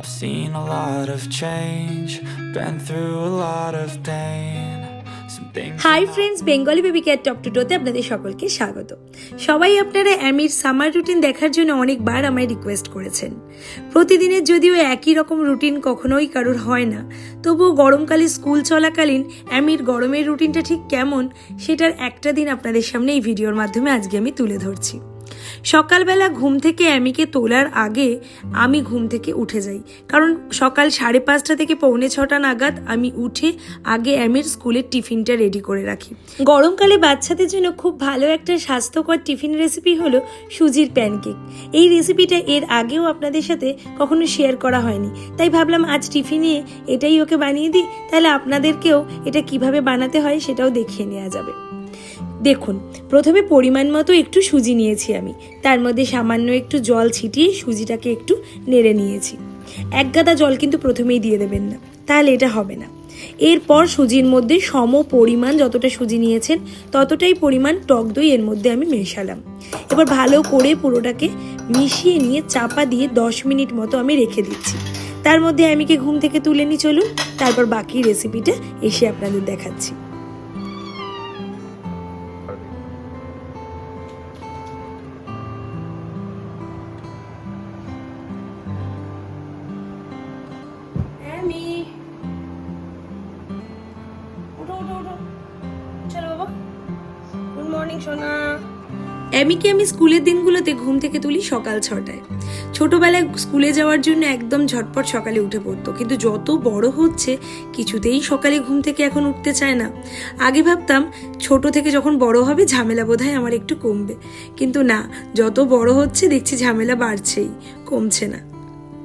I've seen a lot of change, been through a lot of pain. Hi friends Bengali baby care top to টোতে আপনাদের সকলকে স্বাগত। সবাই আপনারা অ্যামির summer routine দেখার জন্য অনেকবার আমায় রিকোয়েস্ট করেছেন। প্রতিদিনের যদিও একই রকম রুটিন কখনোই কারোর হয় না তবুও গরমকালে স্কুল চলাকালীন অ্যামির গরমের রুটিনটা ঠিক কেমন সেটার একটা দিন আপনাদের সামনে এই ভিডিওর মাধ্যমে আজকে আমি তুলে ধরছি। সকালবেলা ঘুম থেকে অ্যামিকে তোলার আগে আমি ঘুম থেকে উঠে যাই। কারণ সকাল সাড়ে পাঁচটা থেকে পৌনে ছটা নাগাদ আমি উঠে আগে অ্যামির স্কুলের টিফিনটা রেডি করে রাখি। গরমকালে বাচ্চাদের জন্য খুব ভালো একটা স্বাস্থ্যকর টিফিন রেসিপি হলো সুজির প্যানকেক। এই রেসিপিটা এর আগেও আপনাদের সাথে কখনো শেয়ার করা হয়নি। তাই ভাবলাম আজ টিফিনে এটাই ওকে বানিয়ে দিই। তাহলে আপনাদেরকেও এটা কীভাবে বানাতে হয় সেটাও দেখিয়ে নেওয়া যাবে। দেখুন, প্রথমে পরিমাণ মতো একটু সুজি নিয়েছি আমি। তার মধ্যে সামান্য একটু জল ছিটিয়ে সুজিটাকে একটু নেড়ে নিয়েছি। এক গাদা জল কিন্তু প্রথমেই দিয়ে দেবেন না, তাহলে এটা হবে না। এরপর সুজির মধ্যে সম পরিমাণ যতটা সুজি নিয়েছেন, ততটাই পরিমাণ টক দই এর মধ্যে আমি মেশালাম। এবার ভালো করে পুরোটাকে মিশিয়ে নিয়ে চাপা দিয়ে দশ মিনিট মতো আমি রেখে দিচ্ছি। তার মধ্যে আমিকে ঘুম থেকে তুলে নিই চলুন, তারপর বাকি রেসিপিটা এসে আপনাদের দেখাচ্ছি। অ্যামিকে আমি স্কুলের দিনগুলোতে ঘুম থেকে তুলি সকাল ছটায়। ছোটবেলায় স্কুলে যাওয়ার জন্য একদম ঝটপট সকালে উঠে পড়তো। কিন্তু যত বড় হচ্ছে, কিছুতেই সকালে ঘুম থেকে এখন উঠতে চায় না। আগে ভাবতাম, ছোট থেকে যখন বড় হবে, ঝামেলা বোধ আমার একটু কমবে। কিন্তু না, যত বড় হচ্ছে, দেখছি ঝামেলা বাড়ছেই, কমছে না।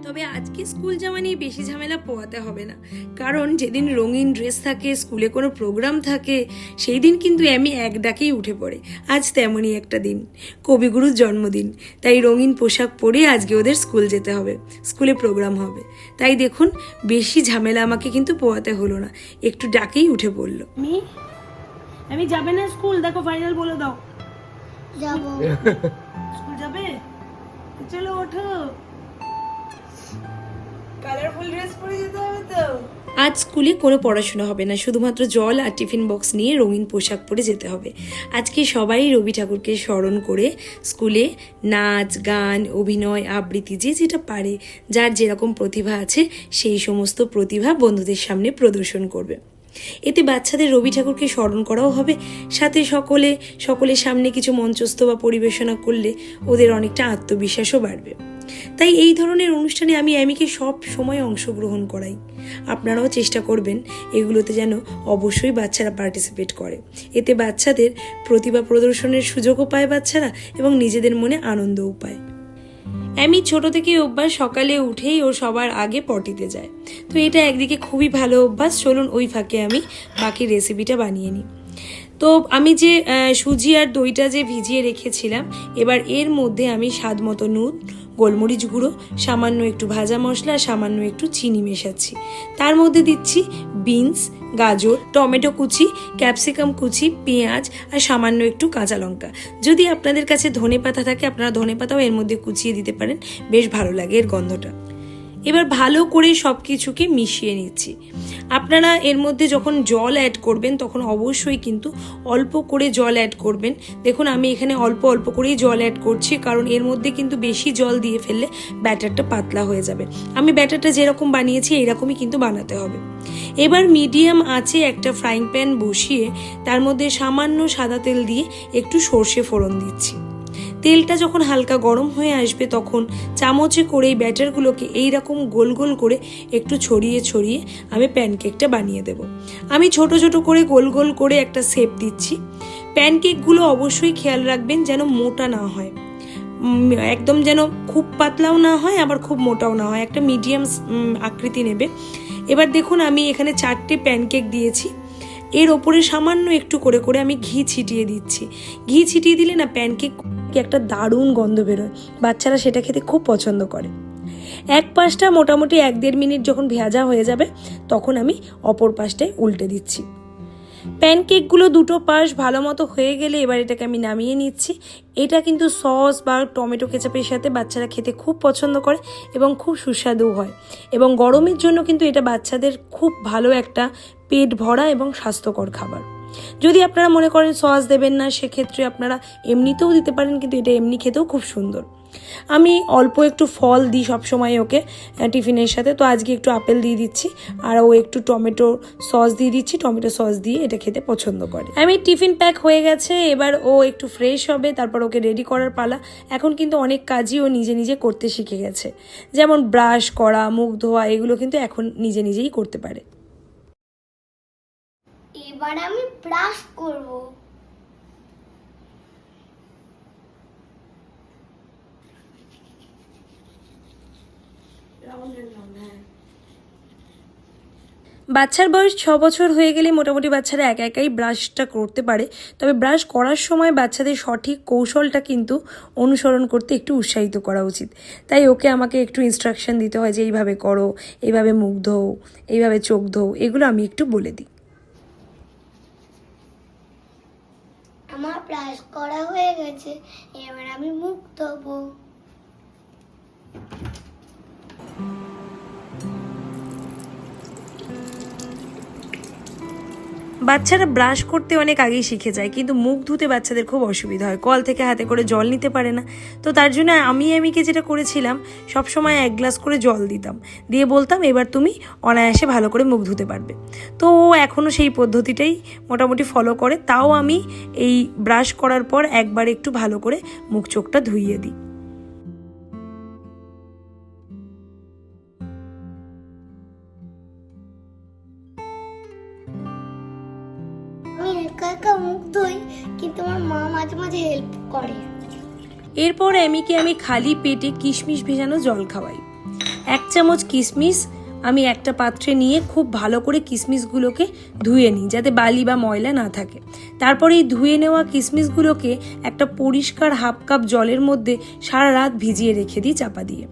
তবে আজকে স্কুল যাওয়া নিয়ে বেশি ঝামেলা পোয়াতে হবে না। কারণ যেদিন রঙিন ড্রেস থাকে স্কুলে কোনো প্রোগ্রাম থাকে সেই দিন কিন্তু আমি এক ডাকেই উঠে পড়ে। আজ তেমনই একটা দিন কবিগুরুর জন্মদিন। তাই রঙিন পোশাক পরে আজকে ওদের স্কুল যেতে হবে স্কুলে প্রোগ্রাম হবে। তাই দেখুন বেশি ঝামেলা আমাকে কিন্তু পোয়াতে হলো না একটু ডাকেই উঠে পড়ল। আমি আমি যাবে না স্কুল? দেখো ফাইনাল বলে দাও। যাব। স্কুল যাবে? চলো ওঠো। কালারফুল ড্রেস পরে যেতে হবে তো? আজ স্কুলে কোনো পড়াশোনা হবে না, শুধুমাত্র জল আর টিফিন বক্স নিয়ে রঙিন পোশাক পরে যেতে হবে। আজকে সবাই রবি ঠাকুরকে স্মরণ করে স্কুলে নাচ, গান, অভিনয়, আবৃত্তি যে যেটা পারে, যার যেরকম প্রতিভা আছে, সেই সমস্ত প্রতিভা বন্ধুদের সামনে প্রদর্শন করবে। এতে বাচ্চাদের রবি ঠাকুরকে স্মরণ করাও হবে। সাথে সকলে, সকলের সামনে কিছু মঞ্চস্থ বা পরিবেশনা করলে ওদের অনেকটা আত্মবিশ্বাসও বাড়বে। তাই এই ধরনের অনুষ্ঠানে আমি অ্যামিকে সব সময় অংশগ্রহণ করাই। আপনারাও চেষ্টা করবেন এগুলোতে যেন অবশ্যই বাচ্চারা পার্টিসিপেট করে। এতে বাচ্চাদের প্রতিভা প্রদর্শনের সুযোগও পায় বাচ্চারা এবং নিজেদের মনে আনন্দও পায়। অ্যামি ছোট থেকে অভ্যাস, সকালে উঠেই ও সবার আগে পটিতে যায়। তো এটা একদিকে খুবই ভালো অভ্যাস, চলুন ওই ফাঁকে আমি বাকি রেসিপিটা বানিয়ে নিই। তো আমি যে সুজি আর দইটা যে ভিজিয়ে রেখেছিলাম, এবার এর মধ্যে আমি স্বাদ মতো নুন, গোলমরিচ গুঁড়ো, সামান্য একটু ভাজা মশলা, সামান্য একটু চিনি মেশাচ্ছি। তার মধ্যে দিচ্ছি বিনস গাজর, টমেটো কুচি, ক্যাপসিকাম কুচি, পেঁয়াজ আর সামান্য একটু কাঁচা লঙ্কা। যদি আপনাদের কাছে ধনে পাতা থাকে, আপনারা ধনে পাতাও এর মধ্যে কুচিয়ে দিতে পারেন। বেশ ভালো লাগে এর গন্ধটা। এবার ভালো করে সব কিছুকে মিশিয়ে নিচ্ছি। আপনারা এর মধ্যে যখন জল অ্যাড করবেন, তখন অবশ্যই কিন্তু অল্প করে জল অ্যাড করবেন। দেখুন, আমি এখানে অল্প অল্প করেই জল অ্যাড করছি, কারণ এর মধ্যে কিন্তু বেশি জল দিয়ে ফেললে ব্যাটারটা পাতলা হয়ে যাবে। আমি ব্যাটারটা যেরকম বানিয়েছি এইরকমই কিন্তু বানাতে হবে। এবার মিডিয়াম আঁচে একটা ফ্রাইং প্যান বসিয়ে, তার মধ্যে সামান্য সাদা তেল দিয়ে একটু সর্ষে ফোড়ন দিচ্ছি। তেলটা যখন হালকা গরম হয়ে আসবে তখন চামচে করে এই ব্যাটারগুলোকে এইরকম গোল গোল করে একটু ছড়িয়ে ছড়িয়ে আমি প্যানকেকটা বানিয়ে দেব। আমি ছোট ছোট করে গোল গোল করে একটা শেপ দিচ্ছি। প্যানকেকগুলো অবশ্যই খেয়াল রাখবেন যেন মোটা না হয়। একদম যেন খুব পাতলাও না হয়, আবার খুব মোটাও না হয়। একটা মিডিয়াম আকৃতি নেবে। এবার দেখুন আমি এখানে চারটে প্যানকেক দিয়েছি। এর ওপরে সামান্য একটু করে করে আমি ঘি ছিটিয়ে দিচ্ছি। ঘি ছিটিয়ে দিলে না প্যানকেক একটা দারুণ গন্ধ বেরোয়। বাচ্চারা সেটা খেতে খুব পছন্দ করে। এক পাশটা মোটামুটি এক দেড় মিনিট যখন ভেজা হয়ে যাবে, তখন আমি অপর পাশটায় উল্টে দিচ্ছি। প্যানকেকগুলো দুটো পাশ ভালো মতো হয়ে গেলে এবার এটাকে আমি নামিয়ে নিচ্ছি। এটা কিন্তু সস বা টমেটো কেচাপের সাথে বাচ্চারা খেতে খুব পছন্দ করে এবং খুব সুস্বাদু হয়। এবং গরমের জন্য কিন্তু এটা বাচ্চাদের খুব ভালো একটা পেট ভরা এবং স্বাস্থ্যকর খাবার। যদি আপনারা মনে করেন সস দেবেন না, সেক্ষেত্রে আপনারা এমনিতেও দিতে পারেন, কিন্তু এটা এমনি খেতেও খুব সুন্দর। আমি অল্প একটু ফল দিই সবসময় ওকে টিফিনের সাথে। তো আজকে একটু আপেল দিয়ে দিচ্ছি, আর ও একটু টমেটো সস দিয়ে দিচ্ছি। টমেটো সস দিয়ে এটা খেতে পছন্দ করে। আমি টিফিন প্যাক হয়ে গেছে, এবার ও একটু ফ্রেশ হবে, তারপর ওকে রেডি করার পালা। এখন কিন্তু অনেক কাজই ও নিজে নিজে করতে শিখে গেছে। যেমন ব্রাশ করা, মুখ ধোয়া, এগুলো কিন্তু এখন নিজে নিজেই করতে পারে। এবার আমি ব্রাশ করব। বাচ্চার বয়স ছ বছর হয়ে গেলে মোটামুটি বাচ্চারা একা একাই ব্রাশটা করতে পারে। তবে ব্রাশ করার সময় বাচ্চাদের সঠিক কৌশলটা কিন্তু অনুসরণ করতে একটু উৎসাহিত করা উচিত। তাই ওকে আমাকে একটু ইনস্ট্রাকশন দিতে হয় যে, এইভাবে করো, এইভাবে মুখ ধোও, এইভাবে চোখ ধোও। এগুলো আমি একটু বলে দিই। আমার ব্রাশ করা হয়ে গেছে, এবার আমি মুখ ধোবো। বাচ্চারা ব্রাশ করতে অনেক আগেই শিখে যায়, কিন্তু মুখ ধুতে বাচ্চাদের খুব অসুবিধা হয়। কল থেকে হাতে করে জল নিতে পারে না। তো তার জন্য আমি আমিকে যেটা করেছিলাম, সব সময় এক গ্লাস করে জল দিতাম। দিয়ে বলতাম, এবার তুমি অনায়াসে ভালো করে মুখ ধুতে পারবে। তো ও এখনও সেই পদ্ধতিটাই মোটামুটি ফলো করে। তাও আমি এই ব্রাশ করার পর একবার একটু ভালো করে মুখ চোখটা ধুইয়ে দিই। একা একা মুখ কিন্তু আমার মা মাঝে মাঝে হেল্প করে। এরপর অ্যামিকে আমি খালি পেটে কিশমিশ ভেজানো জল খাওয়াই। এক চামচ কিশমিশ আমি একটা পাত্রে নিয়ে খুব ভালো করে কিশমিশগুলোকে ধুয়ে নিই, যাতে বালি বা ময়লা না থাকে। তারপরে এই ধুয়ে নেওয়া কিশমিশগুলোকে একটা পরিষ্কার হাফ কাপ জলের মধ্যে সারা রাত ভিজিয়ে রেখে দিই চাপা দিয়ে।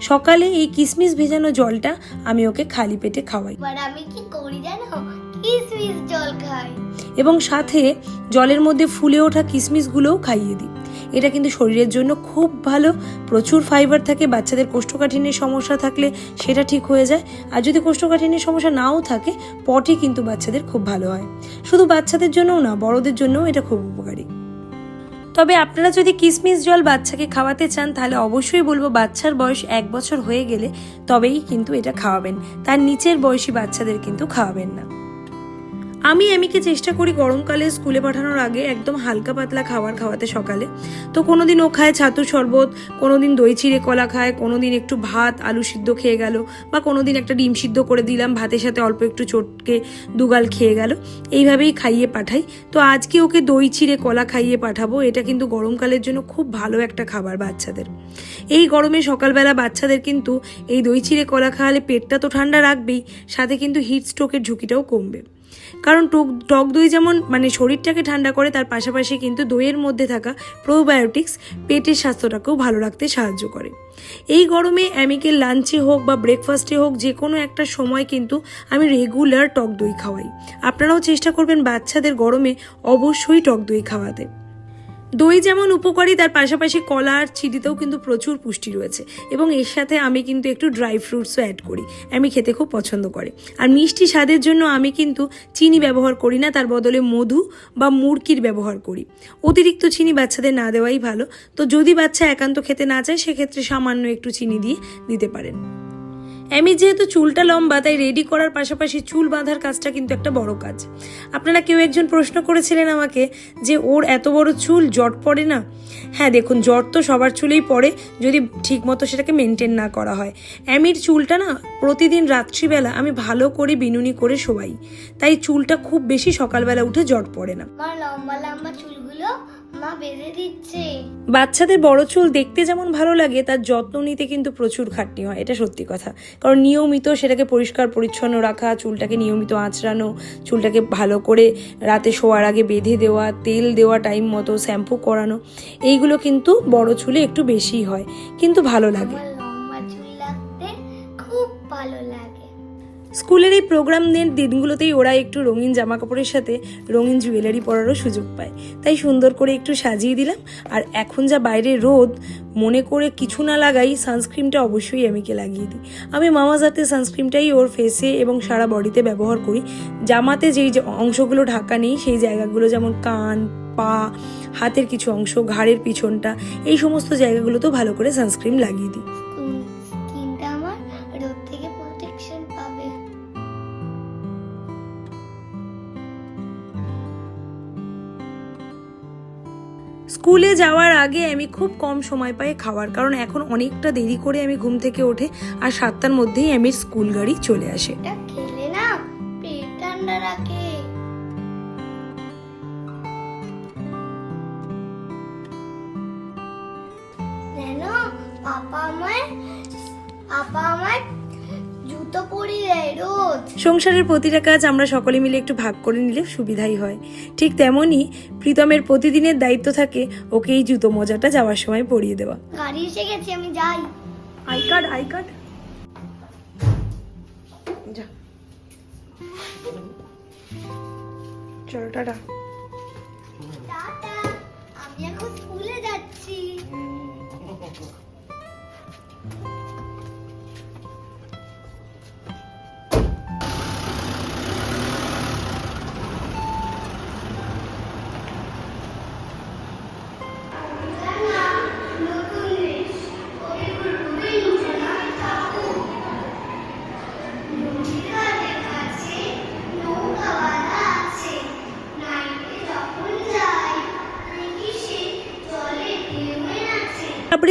সকালে এই কিশমিশ ভেজানো জলটা আমি ওকে খালি পেটে খাওয়াই। আমি কি করি জানো? কিসমিস জল খাই। এবং সাথে জলের মধ্যে ফুলে ওঠা কিশমিশগুলোও খাইয়ে দিই। এটা কিন্তু শরীরের জন্য খুব ভালো প্রচুর ফাইবার থাকে বাচ্চাদের কোষ্ঠকাঠিন্যের সমস্যা থাকলে সেটা ঠিক হয়ে যায়। আর যদি কোষ্ঠকাঠিন্যের সমস্যা নাও থাকে পটি কিন্তু বাচ্চাদের খুব ভালো হয়। শুধু বাচ্চাদের জন্যও না বড়দের জন্যও এটা খুব উপকারী। তবে আপনারা যদি কিসমিস জল বাচ্চাকে খাওয়াতে চান, তাহলে অবশ্যই বলব বাচ্চার বয়স এক বছর হয়ে গেলে তবেই কিন্তু এটা খাওয়াবেন। তার নিচের বয়সী বাচ্চাদের কিন্তু খাওয়াবেন না। আমি এমিকে চেষ্টা করি গরমকালে স্কুলে পাঠানোর আগে একদম হালকা পাতলা খাবার খাওয়াতে সকালে। তো কোনোদিন ও খায় ছাতু শরবত, কোনোদিন দই চিড়ে কলা খায়, কোনোদিন একটু ভাত, আলু সিদ্ধ খেয়ে গেল, বা কোনোদিন একটা ডিম সিদ্ধ করে দিলাম, ভাতের সাথে অল্প একটু চটকে দুগাল খেয়ে গেল, এইভাবেই খাইয়ে পাঠাই। তো আজকে ওকে দই চিড়ে কলা খাইয়ে পাঠাবো, এটা কিন্তু গরমকালের জন্য খুব ভালো একটা খাবার বাচ্চাদের। এই গরমে সকালবেলা বাচ্চাদের কিন্তু এই দই চিড়ে কলা খাওয়ালে পেটটা তো ঠান্ডা রাখবেই, সাথে কিন্তু হিট স্ট্রোকের ঝুঁকিটাও কমবে। কারণ টক টক দই যেমন মানে শরীরটাকে ঠান্ডা করে, তার পাশাপাশি কিন্তু দইয়ের মধ্যে থাকা প্রোবায়োটিক্স পেটের স্বাস্থ্যটাকেও ভালো রাখতে সাহায্য করে। এই গরমে অ্যামিকে লাঞ্চে হোক বা ব্রেকফাস্টে হোক যে কোনো একটা সময় কিন্তু আমি রেগুলার টক দই খাওয়াই। আপনারাও চেষ্টা করবেন বাচ্চাদের গরমে অবশ্যই টক দই খাওয়াতে। দই যেমন উপকারী, তার পাশাপাশি কলা আর চিনিতেও কিন্তু প্রচুর পুষ্টি রয়েছে। এবং এর সাথে আমি কিন্তু একটু ড্রাই ফ্রুটসও অ্যাড করি। আমি খেতে খুব পছন্দ করে। আর মিষ্টি স্বাদের জন্য আমি কিন্তু চিনি ব্যবহার করি না, তার বদলে মধু বা মুরকির ব্যবহার করি। অতিরিক্ত চিনি বাচ্চাদের না দেওয়াই ভালো। তো যদি বাচ্চা একান্ত খেতে না চায়, সেক্ষেত্রে সামান্য একটু চিনি দিয়ে দিতে পারেন। আমি যেহেতু চুলটা লম্বা, তাই রেডি করার পাশাপাশি চুল বাঁধার কাজটা কিন্তু একটা বড় কাজ। আপনারা কেউ একজন প্রশ্ন করেছিলেন আমাকে যে, ওর এত বড় চুল জট পড়ে না? হ্যাঁ দেখুন, জট তো সবার চুলেই পড়ে, যদি ঠিকমতো সেটাকে মেনটেন না করা হয়। অ্যামির চুলটা না, প্রতিদিন রাত্রিবেলা আমি ভালো করে বিনুনি করে শোয়াই। তাই চুলটা খুব বেশি সকালবেলা উঠে জট পড়ে না। লম্বা লম্বা চুলগুলো মা বেঁধে দিচ্ছে। বাচ্চাদের বড় চুল দেখতে যেমন ভালো লাগে তার যত্ন নিতে কিন্তু প্রচুর খাটনি হয় এটা সত্যি কথা। কারণ নিয়মিত সেটাকে পরিষ্কার পরিচ্ছন্ন রাখা চুলটাকে নিয়মিত আঁচড়ানো চুলটাকে ভালো করে রাতে শোয়ার আগে বেঁধে দেওয়া তেল দেওয়া টাইম মতো শ্যাম্পু করানো এইগুলো কিন্তু বড় চুলে একটু বেশি হয় কিন্তু ভালো লাগে। স্কুলের এই প্রোগ্রাম প্রোগ্রামের দিনগুলোতেই ওরা একটু রঙিন জামা কাপড়ের সাথে রঙিন জুয়েলারি পরারও সুযোগ পায়। তাই সুন্দর করে একটু সাজিয়ে দিলাম। আর এখন যা বাইরে রোদ, মনে করে কিছু না লাগাই সানস্ক্রিনটা অবশ্যই আমিকে লাগিয়ে দিই। আমি মামাজ হাতে সানস্ক্রিনটাই ওর ফেসে এবং সারা বডিতে ব্যবহার করি। জামাতে যেই অংশগুলো ঢাকা নেই, সেই জায়গাগুলো যেমন কান, পা, হাতের কিছু অংশ, ঘাড়ের পিছনটা, এই সমস্ত জায়গাগুলোতেও ভালো করে সানস্ক্রিন লাগিয়ে দিই। স্কুলে যাওয়ার আগে আমি খুব কম সময় পাই খাওয়ার, কারণ এখন অনেকটা দেরি করে আমি ঘুম থেকে ওঠে আর সাতটার মধ্যেই আমি স্কুল গাড়ি চলে আসে। পাপা আমায় পাপা আমায় রোজ। সংসারের প্রতিটা কাজ আমরা সকলে মিলে একটু ভাগ করে নিলে সুবিধাই হয়। ঠিক তেমনই প্রীতমের প্রতিদিনের দায়িত্ব থাকে ওকে এই জুতো মজাটা যাওয়ার সময় পরিয়ে দেওয়া। গাড়ি এসে গেছে আমি যাই। I card I card. চলো টাটা। টাটা আমি এখন স্কুলে যাচ্ছি।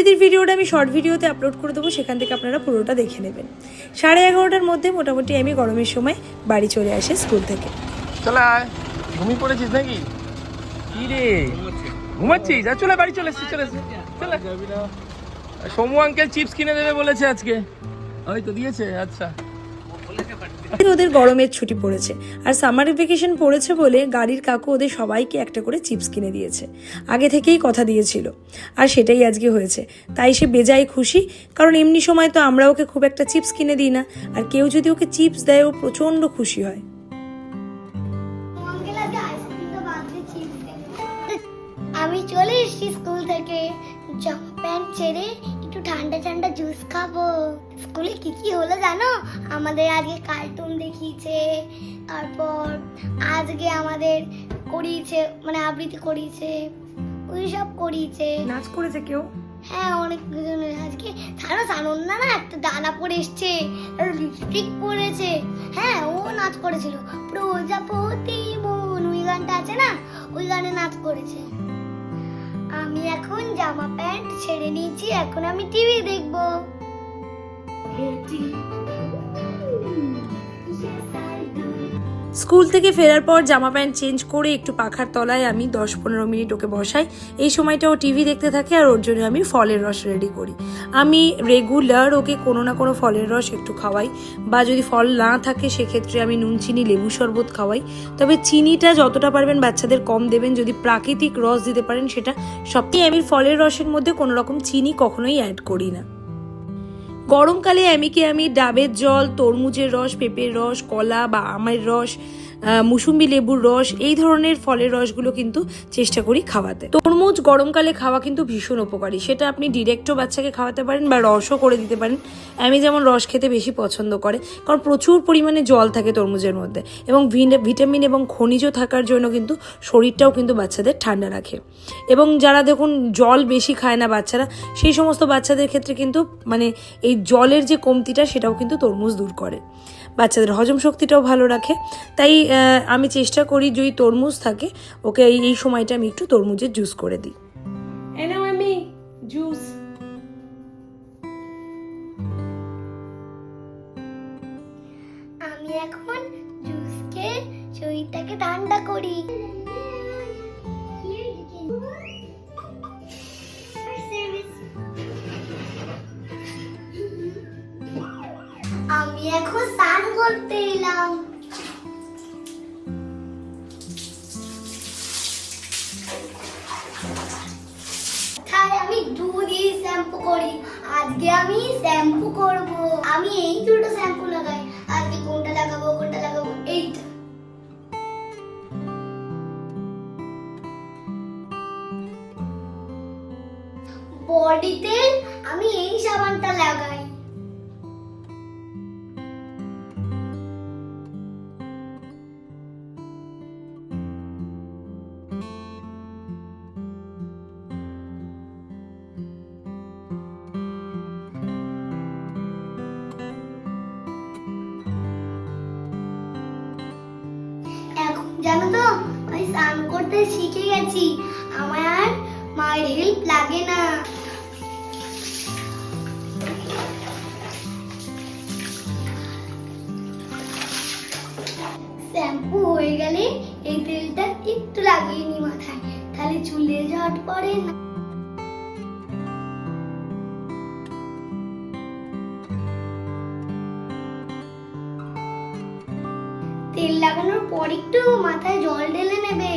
আবৃত্তির ভিডিওটা আমি শর্ট ভিডিওতে আপলোড করে দেবো সেখান থেকে আপনারা পুরোটা দেখে নেবেন। সাড়ে এগারোটার মধ্যে মোটামুটি আমি গরমের সময় বাড়ি চলে আসি স্কুল থেকে। চলে ঘুমি ঘুমিয়ে পড়েছিস নাকি? কি রে? ঘুমাচ্ছিস? আর চলে বাড়ি চলে এসছিস চলে চলে সমু আঙ্কেল চিপস কিনে দেবে বলেছে আজকে। ওই তো দিয়েছে আচ্ছা। ওদের গরমের ছুটি পড়েছে। আর সামার ভ্যাকেশন পড়েছে বলে গাড়ির কাকু ওদের সবাইকে একটা করে চিপস কিনে দিয়েছে। আগে থেকেই কথা দিয়েছিল। আর সেটাই আজকে হয়েছে। তাই সে বেজায় খুশি, কারণ এমনি সময় তো আমরা ওকে খুব একটা চিপস কিনে দিই না। আর কেউ যদি ওকে চিপস দেয়, ও প্রচণ্ড খুশি হয়। আমি চলে এসেছি স্কুল থেকে। জামা প্যান্ট ছেড়ে ঠান্ডা ঠান্ডা জুস খাব। স্কুলে কি কি হলো জানো? আমাদের আজকে কার্টুন দেখিয়েছে তারপর আজকে আমাদের করিয়েছে মানে আবৃত্তি করিয়েছে ওই সব করিয়েছে। নাচ করেছে কেউ? হ্যাঁ অনেক আজকে সারা সানন্দা না না একটা ডানা পরে এসছে লিপস্টিক পরেছে। হ্যাঁ ও নাচ করেছিল। প্রজাপতি মন ওই গানটা আছে না? ওই গানে নাচ করেছে। আমি এখন জামা প্যান্ট ছেড়ে নিয়েছি এখন আমি টিভি দেখব। স্কুল থেকে ফেরার পর জামা প্যান্ট চেঞ্জ করে একটু পাখার তলায় আমি দশ পনেরো মিনিট ওকে বসাই। এই সময়টা ও টিভি দেখতে থাকে আর ওর জন্য আমি ফলের রস রেডি করি। আমি রেগুলার ওকে কোনো না কোনো ফলের রস একটু খাওয়াই বা যদি ফল না থাকে সেক্ষেত্রে আমি নুন, চিনি, লেবু শরবত খাওয়াই। তবে চিনিটা যতটা পারবেন বাচ্চাদের কম দেবেন। যদি প্রাকৃতিক রস দিতে পারেন সেটা সবটাই আমি ফলের রসের মধ্যে কোনো রকম চিনি কখনোই অ্যাড করি না। গরমকালে আমিকে আমি ডাবের জল তরমুজের রস পেঁপের রস কলা বা আমের রস মুসুম্বি লেবুর রস, এই ধরনের ফলের রসগুলো কিন্তু চেষ্টা করি খাওয়াতে। তরমুজ গরমকালে খাওয়া কিন্তু ভীষণ উপকারী। সেটা আপনি ডিরেক্টও বাচ্চাকে খাওয়াতে পারেন বা রসও করে দিতে পারেন। আমি যেমন রস খেতে বেশি পছন্দ করে, কারণ প্রচুর পরিমাণে জল থাকে তরমুজের মধ্যে এবং ভিটামিন এবং খনিজ থাকার জন্য কিন্তু শরীরটাও কিন্তু বাচ্চাদের ঠান্ডা রাখে। এবং যারা দেখুন জল বেশি খায় না বাচ্চারা, সেই সমস্ত বাচ্চাদের ক্ষেত্রে কিন্তু মানে এই জলের যে কমতিটা সেটাও কিন্তু তরমুজ দূর করে। বাচ্চাদের হজম শক্তিটাও ভালো রাখে। তাই আমি চেষ্টা করি যদি তরমুজ থাকে ওকে এই এই সময়টা আমি একটু তরমুজের জুস করে দিই। এনাও আমি জুস আমি এখন জুসকে শরীরটাকে ঠান্ডা করি। আমি এখন স্নান করতে এলাম। আমি দুদিন শ্যাম্পু করি। আজকে আমি শ্যাম্পু করব। আমি এই দুটো শ্যাম্পু লাগাই। আজকে কোনটা লাগাবো কোনটা লাগাবো, এইটা। বডিতে আমি এই সাবানটা লাগাই। করতে শিখে গেছি। আমার মায়ের হেল্প লাগে না। শ্যাম্পু হয়ে গেলে এই তেলটা একটু লাগিয়ে নি মাথায়। তাহলে চুলে ঝট পড়ে না। তেল লাগানোর পর একটু মাথায় জল ঢেলে নেবে।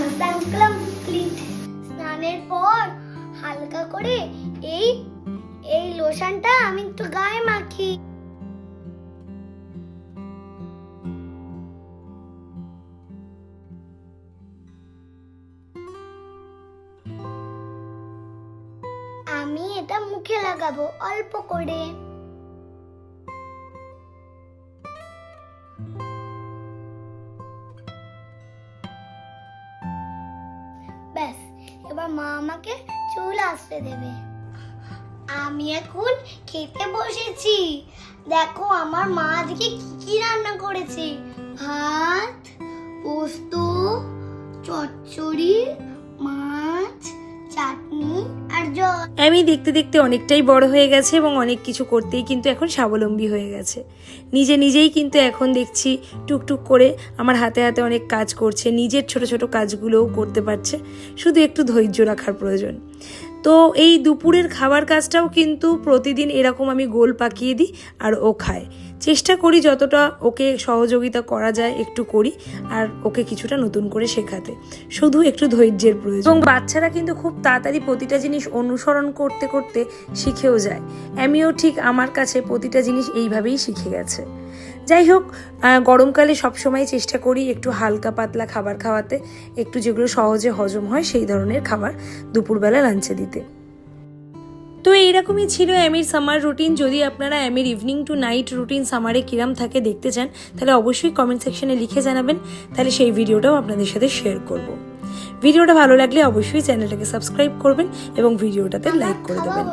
আমার স্নান কমপ্লিট স্নানের পর হালকা করে এই এই লোশনটা আমি একটু গায়ে মাখি। আমি এটা মুখে লাগাবো অল্প করে। আমাকে চুল আসতে দেবে। আমি এখন খেতে বসেছি। দেখো আমার মা আজকে কি কি রান্না করেছে। ভাত, পোস্ত, চচ্চড়ি, মাছ, চাটনি আমি দেখতে দেখতে অনেকটাই বড় হয়ে গেছে এবং অনেক কিছু করতেই কিন্তু এখন স্বাবলম্বী হয়ে গেছে। নিজে নিজেই কিন্তু এখন দেখছি টুকটুক করে আমার হাতে হাতে অনেক কাজ করছে, নিজের ছোট ছোট কাজগুলোও করতে পারছে, শুধু একটু ধৈর্য রাখার প্রয়োজন। তো এই দুপুরের খাবার কাজটাও কিন্তু প্রতিদিন এরকম আমি গোল পাকিয়ে দিই আর ও খায়। চেষ্টা করি যতটা ওকে সহযোগিতা করা যায় একটু করি, আর ওকে কিছুটা নতুন করে শেখাতে। শুধু একটু ধৈর্যের প্রয়োজন। এবং বাচ্চারা কিন্তু খুব তাড়াতাড়ি প্রতিটা জিনিস অনুসরণ করতে করতে শিখেও যায়। আমিও ঠিক আমার কাছে প্রতিটা জিনিস এইভাবেই শিখে গেছে। যাই হোক গরমকালে সবসময় চেষ্টা করি একটু হালকা পাতলা খাবার খাওয়াতে। একটু যেগুলো সহজে হজম হয় সেই ধরনের খাবার দুপুরবেলা লাঞ্চে দিতে। তো এইরকমই ছিল অ্যামির সামার রুটিন যদি আপনারা অ্যামির ইভিনিং টু নাইট রুটিন সামারে কিরাম থাকে দেখতে চান, তাহলে অবশ্যই কমেন্ট সেকশনে লিখে জানাবেন, তাহলে সেই ভিডিওটাও আপনাদের সাথে শেয়ার করব। ভিডিওটা ভালো লাগলে অবশ্যই চ্যানেলটাকে সাবস্ক্রাইব করবেন এবং ভিডিওটাতে লাইক করে দেবেন।